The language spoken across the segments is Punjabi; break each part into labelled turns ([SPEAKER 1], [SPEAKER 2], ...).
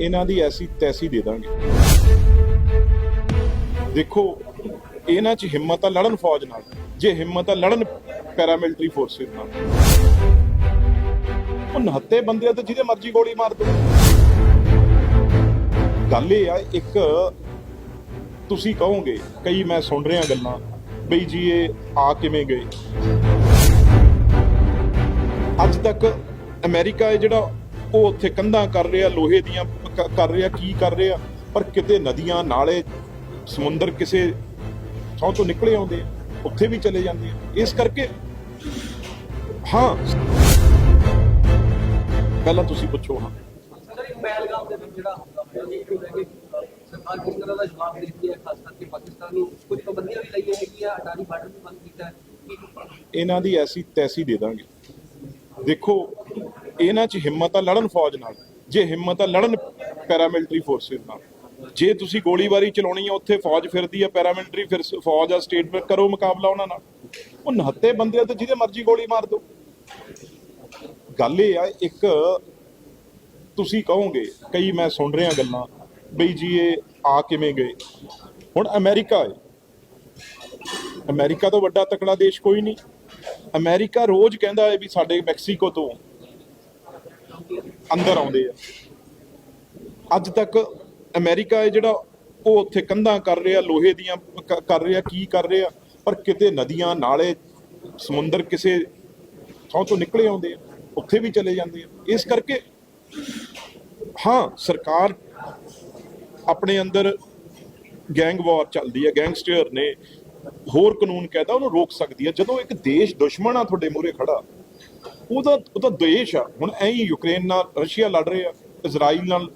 [SPEAKER 1] ਇਹਨਾਂ ਦੀ ਐਸੀ ਤੈਸੀ ਦੇ ਦਾਂਗੇ। ਦੇਖੋ, ਇਹਨਾਂ 'ਚ ਹਿੰਮਤ ਆ ਲੜਨ ਫੌਜ ਨਾਲ। ਜੇ ਹਿੰਮਤ ਆ ਲੜਨ ਪੈਰਾਮਿਲਟਰੀ ਫੋਰਸਿਸ ਨਾਲ। ਉਹ ਨਹੱਤੇ ਬੰਦੇ ਤੇ ਜਿਹਦੇ ਮਰਜ਼ੀ ਗੋਲੀ ਮਾਰ ਦੋ ਗੱਲ ਇਹ ਆ, ਇੱਕ ਤੁਸੀਂ ਕਹੋਗੇ, ਕਈ ਮੈਂ ਸੁਣ ਰਿਹਾ ਗੱਲਾਂ, ਬਈ ਜੀ ਇਹ ਆ ਕਿਵੇਂ ਗਏ? ਅੱਜ ਤੱਕ ਅਮਰੀਕਾ ਹੈ ਜਿਹੜਾ ਉਹ ਉੱਥੇ ਕੰਧਾਂ ਕਰ ਰਿਹਾ, ਲੋਹੇ ਦੀਆਂ ਕਰ ਰਿਹਾ ਕੀ ਕਰ ਰਿਹਾ ਪਰ ਕਿਤੇ ਨਦੀਆਂ ਨਾਲੇ ਸਮੁੰਦਰ ਕਿਸੇ ਥਾਂ ਤੋਂ ਨਿਕਲੇ ਆਉਂਦੇ ਆ ਉੱਥੇ ਵੀ ਚਲੇ ਜਾਂਦੇ ਆ। ਇਸ ਕਰਕੇ ਹਾਂ। ਪਹਿਲਾਂ ਤੁਸੀਂ ਪੁੱਛੋ ਹਾਂ।
[SPEAKER 2] ਸਰ ਇੱਕ ਪਹਿਲਗਾਮ ਦੇ ਵਿੱਚ ਜਿਹੜਾ ਹਮਲਾ ਹੋਇਆ ਜੀ ਕਿਉਂ ਕਿ ਸਰਕਾਰ ਕਿਸ ਤਰ੍ਹਾਂ ਦਾ ਜਵਾਬ ਦੇ ਰਹੀ ਹੈ ਖਾਸ ਕਰਕੇ ਪਾਕਿਸਤਾਨ ਨੂੰ। ਕੁਝ ਪਾਬੰਦੀਆਂ ਵੀ ਲਾਈਆਂ ਹੈਗੀਆਂ ਅਟਾਰੀ ਬਾਰਡਰ ਵੀ ਬੰਦ ਕੀਤਾ
[SPEAKER 1] ਇਹਨਾਂ ਦੀ ਐਸੀ ਤੈਸੀ ਦੇ ਦਾਂਗੇ। ਦੇਖੋ ਇਹਨਾਂ 'ਚ ਹਿੰਮਤ ਆ ਲੜਨ ਫੌਜ ਨਾਲ। ਜੇ ਹਿੰਮਤ ਆ, ਲੜਨ ਪੈਰਾਮਿਲਟਰੀ ਫੋਰਸਿਸ ਨਾਲ। ਜੇ ਤੁਸੀਂ ਗੋਲੀਬਾਰੀ ਚਲਾਉਣੀ ਆ, ਉੱਥੇ ਫੌਜ ਫਿਰਦੀ ਆ ਪੈਰਾਮਿਲਟਰੀ ਫਿਰ ਫੌਜ ਆ ਸਟੇਟ ਕਰੋ ਮੁਕਾਬਲਾ ਉਹਨਾਂ ਨਾਲ। ਉਹ ਨਹੱਤੇ ਬੰਦੇ ਆ ਤੇ ਜਿਹਦੇ ਮਰਜ਼ੀ ਗੋਲੀ ਮਾਰ ਦਿਓ ਗੱਲ ਇਹ ਆ, ਇੱਕ ਤੁਸੀਂ ਕਹੋਗੇ, ਕਈ ਮੈਂ ਸੁਣ ਰਿਹਾ ਗੱਲਾਂ, ਬਈ ਜੀ ਇਹ ਆ ਕਿਵੇਂ ਗਏ? ਹੁਣ ਅਮਰੀਕਾ ਹੈ ਅਮਰੀਕਾ ਤੋਂ ਵੱਡਾ ਤਕੜਾ ਦੇਸ਼ ਕੋਈ ਨਹੀਂ। ਅਮਰੀਕਾ ਰੋਜ਼ ਕਹਿੰਦਾ ਹੈ ਵੀ ਸਾਡੇ ਮੈਕਸੀਕੋ ਤੋਂ ਅੰਦਰ ਆਉਂਦੇ ਆ। ਅੱਜ ਤੱਕ ਅਮਰੀਕਾ ਹੈ ਜਿਹੜਾ ਉਹ ਉੱਥੇ ਕੰਧਾਂ ਕਰ ਰਿਹਾ, ਲੋਹੇ ਦੀਆਂ ਕਰ ਰਿਹਾ, ਕੀ ਕਰ ਰਿਹਾ, ਪਰ ਕਿਤੇ ਨਦੀਆਂ ਨਾਲੇ ਸਮੁੰਦਰ ਕਿਸੇ ਥਾਂ ਤੋਂ ਨਿਕਲੇ ਆਉਂਦੇ ਆ, ਉੱਥੇ ਵੀ ਚਲੇ ਜਾਂਦੇ ਆ। ਇਸ ਕਰਕੇ ਹਾਂ, ਸਰਕਾਰ ਆਪਣੇ ਅੰਦਰ ਗੈਂਗ ਵਾਰ ਚੱਲਦੀ ਹੈ ਗੈਂਗਸਟਰ ਨੇ ਹੋਰ ਕਾਨੂੰਨ ਕਹਿਦਾ ਉਹਨੂੰ ਰੋਕ ਸਕਦੀ ਹੈ ਜਦੋਂ ਇੱਕ ਦੇਸ਼ ਦੁਸ਼ਮਣ ਆ ਤੁਹਾਡੇ ਮੂਹਰੇ ਖੜਾ ਉਹਦਾ ਉਹਦਾ ਦੇਸ਼ ਆ। ਹੁਣ ਐਂ ਹੀ ਯੂਕਰੇਨ ਨਾਲ ਰਸ਼ੀਆ ਲੜ ਰਿਹਾ ਇਜ਼ਰਾਈਲ ਨਾਲ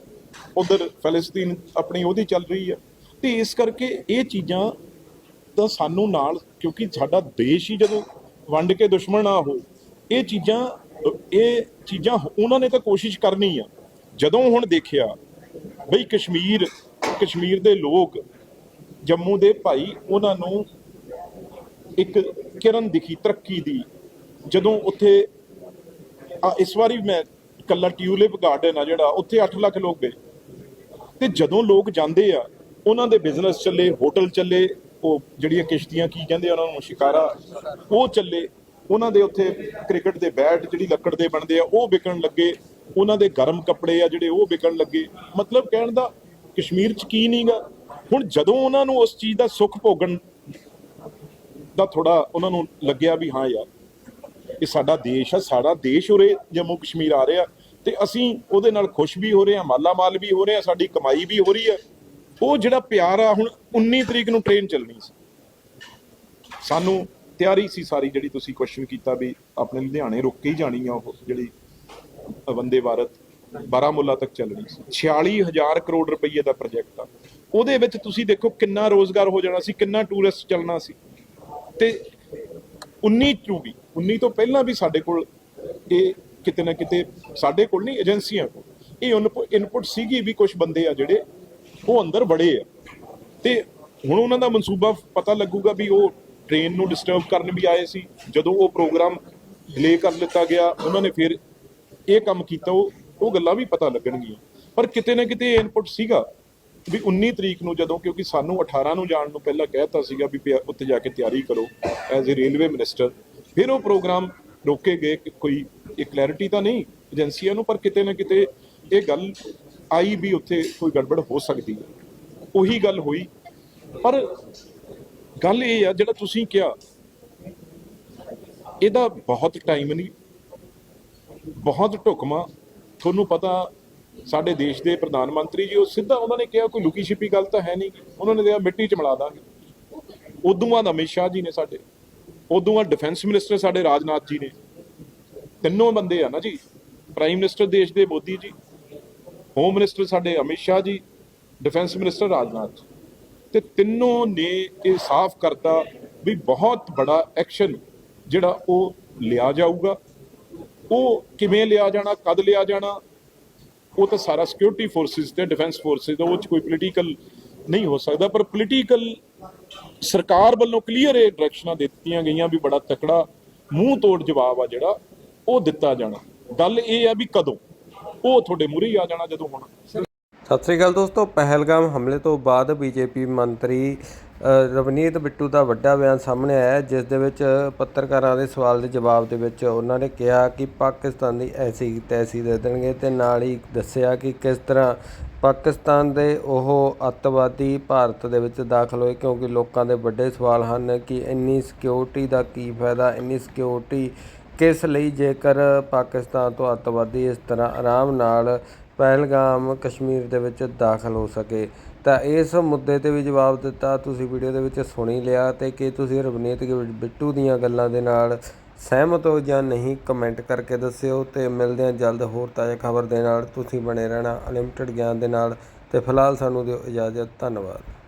[SPEAKER 1] ਉਧਰ ਫਲਸਤੀਨ ਆਪਣੀ ਉਹਦੀ ਚੱਲ ਰਹੀ ਆ। ਤੇ ਇਸ ਕਰਕੇ ਇਹ ਚੀਜ਼ਾਂ ਤਾਂ ਸਾਨੂੰ ਨਾਲ, ਕਿਉਂਕਿ ਸਾਡਾ ਦੇਸ਼ ਹੀ ਜਦੋਂ ਵੰਡ ਕੇ ਦੁਸ਼ਮਣ ਨਾ ਹੋ ਇਹ ਚੀਜ਼ਾਂ ਇਹ ਚੀਜ਼ਾਂ ਉਹਨਾਂ ਨੇ ਤਾਂ ਕੋਸ਼ਿਸ਼ ਕਰਨੀ ਆ। ਜਦੋਂ ਹੁਣ ਦੇਖਿਆ ਬਈ ਕਸ਼ਮੀਰ ਕਸ਼ਮੀਰ ਦੇ ਲੋਕ, ਜੰਮੂ ਦੇ ਭਾਈ ਉਹਨਾਂ ਨੂੰ ਇੱਕ ਕਿਰਨ ਦਿਖੀ, ਤਰੱਕੀ ਦੀ। ਜਦੋਂ ਉੱਥੇ ਆ, ਇਸ ਵਾਰੀ ਮੈਂ ਕੱਲਾ ਟਿਊਲਿਪ ਗਾਰਡਨ ਆ ਜਿਹੜਾ, ਉੱਥੇ 8 ਲੱਖ ਲੋਕ ਗਏ। ਤੇ ਜਦੋਂ ਲੋਕ ਜਾਂਦੇ ਆ, ਉਹਨਾਂ ਦੇ ਬਿਜ਼ਨਸ ਚੱਲੇ ਹੋਟਲ ਚੱਲੇ, ਉਹ ਜਿਹੜੀਆਂ ਕਿਸ਼ਤੀਆਂ ਕੀ ਕਹਿੰਦੇ ਉਹਨਾਂ ਨੂੰ ਸ਼ਿਕਾਰਾ, ਉਹ ਚੱਲੇ, ਉਹਨਾਂ ਦੇ ਉੱਥੇ ਕ੍ਰਿਕਟ ਦੇ ਬੈਟ, ਜਿਹੜੀ ਲੱਕੜ ਦੇ ਬਣਦੇ ਆ, ਉਹ ਵਿਕਣ ਲੱਗੇ, ਉਹਨਾਂ ਦੇ ਗਰਮ ਕੱਪੜੇ ਆ ਜਿਹੜੇ, ਉਹ ਵਿਕਣ ਲੱਗੇ। ਮਤਲਬ ਕਹਿਣ ਦਾ ਕਸ਼ਮੀਰ ਚ ਕੀ ਨਹੀਂਗਾ ਹੁਣ ਜਦੋਂ ਉਹਨਾਂ ਨੂੰ ਉਸ ਚੀਜ਼ ਦਾ ਸੁੱਖ ਭੋਗਣ ਦਾ ਥੋੜਾ ਉਹਨਾਂ ਨੂੰ ਲੱਗਿਆ ਵੀ ਹਾਂ ਯਾਰ ਇਹ ਸਾਡਾ ਦੇਸ਼ ਆ, ਸਾਡਾ ਦੇਸ਼ ਉਰੇ ਜੰਮੂ ਕਸ਼ਮੀਰ ਆ ਰਿਹਾ। ਤੇ ਅਸੀਂ ਉਹਦੇ ਨਾਲ ਖੁਸ਼ ਵੀ ਹੋ ਰਹੇ ਹਾਂ ਮਾਲਾ ਮਾਲ ਵੀ ਹੋ ਰਹੇ ਹਾਂ, ਸਾਡੀ ਕਮਾਈ ਵੀ ਹੋ ਰਹੀ ਹੈ। ਉਹ ਜਿਹੜਾ ਪਿਆਰ ਆ, ਹੁਣ 19 ਤਰੀਕ ਨੂੰ ਟ੍ਰੇਨ ਚੱਲਣੀ ਸੀ। ਸਾਨੂੰ ਤਿਆਰੀ ਸੀ ਸਾਰੀ ਜਿਹੜੀ ਤੁਸੀਂ ਕੁਐਸਚਨ ਕੀਤਾ ਵੀ ਆਪਣੇ ਲੁਧਿਆਣੇ ਰੁਕ ਕੇ ਹੀ ਜਾਣੀ ਆ ਉਹ ਜਿਹੜੀ ਵੰਦੇ ਭਾਰਤ, ਬਾਰਾਮੂਲਾ ਤੱਕ ਚੱਲਣੀ ਸੀ। 46000 ਕਰੋੜ ਰੁਪਏ ਦਾ ਪ੍ਰੋਜੈਕਟ ਆ। ਉਹਦੇ ਵਿੱਚ ਤੁਸੀਂ ਦੇਖੋ ਕਿੰਨਾ ਰੋਜ਼ਗਾਰ ਹੋ ਜਾਣਾ ਸੀ, ਕਿੰਨਾ ਟੂਰਿਸਟ ਚੱਲਣਾ ਸੀ। ਤੇ 19 ਚ ਵੀ 19 ਤੋਂ ਪਹਿਲਾਂ ਵੀ ਸਾਡੇ ਕੋਲ ਇਹ ਕਿਤੇ ਨਾ ਕਿਤੇ ਸਾਡੇ ਕੋਲ ਨਹੀਂ, ਏਜੰਸੀਆਂ ਕੋਲ। ਇਹ ਇਨਪੁਟ ਸੀਗੀ ਵੀ ਕੁਝ ਬੰਦੇ ਆ ਜਿਹੜੇ ਉਹ ਅੰਦਰ ਬੜੇ ਆ। ਤੇ ਹੁਣ ਉਹਨਾਂ ਦਾ ਮਨਸੂਬਾ ਪਤਾ ਲੱਗੂਗਾ ਵੀ ਉਹ ਟ੍ਰੇਨ ਨੂੰ ਡਿਸਟਰਬ ਕਰਨ ਵੀ ਆਏ ਸੀ। ਜਦੋਂ ਉਹ ਪ੍ਰੋਗਰਾਮ ਡਿਲੇ ਕਰ ਲਿੱਤਾ ਗਿਆ, ਉਹਨਾਂ ਨੇ ਫਿਰ ਇਹ ਕੰਮ ਕੀਤਾ, ਉਹ ਉਹ ਗੱਲਾਂ ਵੀ ਪਤਾ ਲੱਗਣਗੀਆਂ। ਪਰ ਕਿਤੇ ਨਾ ਕਿਤੇ ਇਨਪੁਟ ਸੀਗਾ ਵੀ 19 ਤਰੀਕ ਨੂੰ ਜਦੋਂ, ਕਿਉਂਕਿ ਸਾਨੂੰ 18 ਨੂੰ ਜਾਣ ਨੂੰ ਪਹਿਲਾਂ ਕਹਿਤਾ ਸੀਗਾ ਵੀ ਪਿਆ- ਉੱਥੇ ਜਾ ਕੇ ਤਿਆਰੀ ਕਰੋ ਐਜ਼ ਅ ਰੇਲਵੇ ਮਿਨਿਸਟਰ ਫਿਰ ਉਹ ਪ੍ਰੋਗਰਾਮ ਰੋਕੇ ਗਏ ਕੋਈ ਇਹ ਕਲੈਰਿਟੀ ਤਾਂ ਨਹੀਂ ਏਜੰਸੀਆਂ ਨੂੰ, ਪਰ ਕਿਤੇ ਨਾ ਕਿਤੇ ਇਹ ਗੱਲ ਆਈ ਵੀ ਉੱਥੇ ਕੋਈ ਗੜਬੜ ਹੋ ਸਕਦੀ ਹੈ। ਉਹੀ ਗੱਲ ਹੋਈ। ਪਰ ਗੱਲ ਇਹ ਆ, ਜਿਹੜਾ ਤੁਸੀਂ ਕਿਹਾ, ਇਹਦਾ ਬਹੁਤ ਟਾਈਮ ਨਹੀਂ, ਬਹੁਤ ਢੁਕਮਾ ਤੁਹਾਨੂੰ ਪਤਾ, ਸਾਡੇ ਦੇਸ਼ ਦੇ ਪ੍ਰਧਾਨ ਮੰਤਰੀ ਜੀ, ਉਹ ਸਿੱਧਾ ਉਹਨਾਂ ਨੇ ਕਿਹਾ, ਕੋਈ ਲੁਕੀ ਛਿਪੀ ਗੱਲ ਤਾਂ ਹੈ ਨਹੀਂ। ਉਹਨਾਂ ਨੇ ਕਿਹਾ, ਮਿੱਟੀ ਚ ਮਿਲਾ ਦਾਂਗੇ। ਉਦੋਂ ਬਾਅਦ ਅਮਿਤ ਸ਼ਾਹ ਜੀ ਨੇ ਸਾਡੇ ਉਦੋਂ ਬਾਅਦ ਡਿਫੈਂਸ ਮਿਨਿਸਟਰ ਸਾਡੇ ਰਾਜਨਾਥ ਜੀ ਨੇ। ਤਿੰਨੋਂ ਬੰਦੇ ਆ ਨਾ ਜੀ। ਪ੍ਰਾਈਮ ਮਿਨਿਸਟਰ ਦੇਸ਼ ਦੇ ਮੋਦੀ ਜੀ ਹੋਮ ਮਿਨਿਸਟਰ ਸਾਡੇ ਅਮਿਤ ਸ਼ਾਹ ਜੀ ਡਿਫੈਂਸ ਮਿਨਿਸਟਰ ਰਾਜਨਾਥ ਜੀ। ਤੇ ਤਿੰਨੋਂ ਨੇ ਇਹ ਸਾਫ਼ ਕਰਤਾ ਵੀ ਬਹੁਤ ਬੜਾ ਐਕਸ਼ਨ ਜਿਹੜਾ ਉਹ ਲਿਆ ਜਾਊਗਾ। ਉਹ ਕਿਵੇਂ ਲਿਆ ਜਾਣਾ, ਕਦ ਲਿਆ ਜਾਣਾ, ਉਹ ਤਾਂ ਸਾਰਾ ਸਿਕਿਉਰਿਟੀ ਫੋਰਸਿਸ ਤੇ ਡਿਫੈਂਸ ਫੋਰਸਿਸ ਦਾ ਉਹ ਚ ਕੋਈ ਪੋਲੀਟੀਕਲ ਨਹੀਂ ਹੋ ਸਕਦਾ ਪਰ ਪੋਲੀਟੀਕਲ ਸਰਕਾਰ ਵੱਲੋਂ ਕਲੀਅਰ ਇਹ ਡਾਇਰੈਕਸ਼ਨਾਂ ਦਿੱਤੀਆਂ ਗਈਆਂ ਵੀ ਬੜਾ ਤਕੜਾ ਮੂੰਹ ਤੋੜ ਜਵਾਬ ਆ ਜਿਹੜਾ ਉਹ ਦਿੱਤਾ ਜਾਣਾ। ਗੱਲ ਇਹ ਆ ਵੀ ਕਦੋਂ? ਉਹ ਤੁਹਾਡੇ ਮੂਹਰੇ ਆ ਜਾਣਾ ਜਦੋਂ ਹੋਣਾ।
[SPEAKER 3] ਸਤਿ ਸ੍ਰੀ ਅਕਾਲ ਦੋਸਤੋ ਪਹਿਲਗਾਮ ਹਮਲੇ ਤੋਂ ਬਾਅਦ ਬੀਜੇਪੀ ਮੰਤਰੀ ਰਵਨੀਤ ਬਿੱਟੂ ਦਾ ਵੱਡਾ ਬਿਆਨ ਸਾਹਮਣੇ ਆਇਆ ਹੈ, ਜਿਸ ਦੇ ਵਿੱਚ ਪੱਤਰਕਾਰਾਂ ਦੇ ਸਵਾਲ ਦੇ ਜਵਾਬ ਦੇ ਵਿੱਚ ਉਹਨਾਂ ਨੇ ਕਿਹਾ ਕਿ ਪਾਕਿਸਤਾਨ ਦੀ ਐਸੀ ਤੈਸੀ ਦੇ ਦੇਣਗੇ ਤੇ ਨਾਲ ਹੀ ਦੱਸਿਆ ਕਿ ਕਿਸ ਤਰ੍ਹਾਂ ਪਾਕਿਸਤਾਨ ਦੇ ਉਹ ਅੱਤਵਾਦੀ ਭਾਰਤ ਦੇ ਵਿੱਚ ਦਾਖਲ ਹੋਏ ਕਿਉਂਕਿ ਲੋਕਾਂ ਦੇ ਵੱਡੇ ਸਵਾਲ ਹਨ ਕਿ ਇੰਨੀ ਸਿਕਿਉਰਿਟੀ ਦਾ ਕੀ ਫਾਇਦਾ, ਇੰਨੀ ਸਿਕਿਉਰਿਟੀ ਕਿਸ ਲਈ? ਜੇਕਰ ਪਾਕਿਸਤਾਨ ਤੋਂ ਅੱਤਵਾਦੀ ਇਸ ਤਰ੍ਹਾਂ ਆਰਾਮ ਨਾਲ ਪਹਿਲਗਾਮ ਕਸ਼ਮੀਰ ਦੇ ਵਿੱਚ ਦਾਖਲ ਹੋ ਸਕੇ, ਤਾਂ ਇਸ ਮੁੱਦੇ ਤੇ ਵੀ ਜਵਾਬ ਦਿੱਤਾ। ਤੁਸੀਂ ਵੀਡੀਓ ਦੇ ਵਿੱਚ ਸੁਣੀ ਲਿਆ ਤੇ ਕਿ ਤੁਸੀਂ ਰਵਨੀਤ ਬਿੱਟੂ ਦੀਆਂ ਗੱਲਾਂ ਦੇ ਨਾਲ ਸਹਿਮਤ ਹੋ ਜਾਂ ਨਹੀਂ, ਕਮੈਂਟ ਕਰਕੇ ਦੱਸਿਓ ਤੇ ਮਿਲਦੇ ਹਾਂ ਜਲਦ ਹੋਰ ਤਾਜ਼ਾ ਖਬਰ ਦੇ ਨਾਲ। ਤੁਸੀਂ ਬਣੇ ਰਹਿਣਾ ਅਨਲਿਮਟਿਡ ਗਿਆਨ ਦੇ ਨਾਲ ਤੇ ਫਿਲਹਾਲ ਸਾਨੂੰ ਦਿਓ ਇਜਾਜ਼ਤ, ਧੰਨਵਾਦ।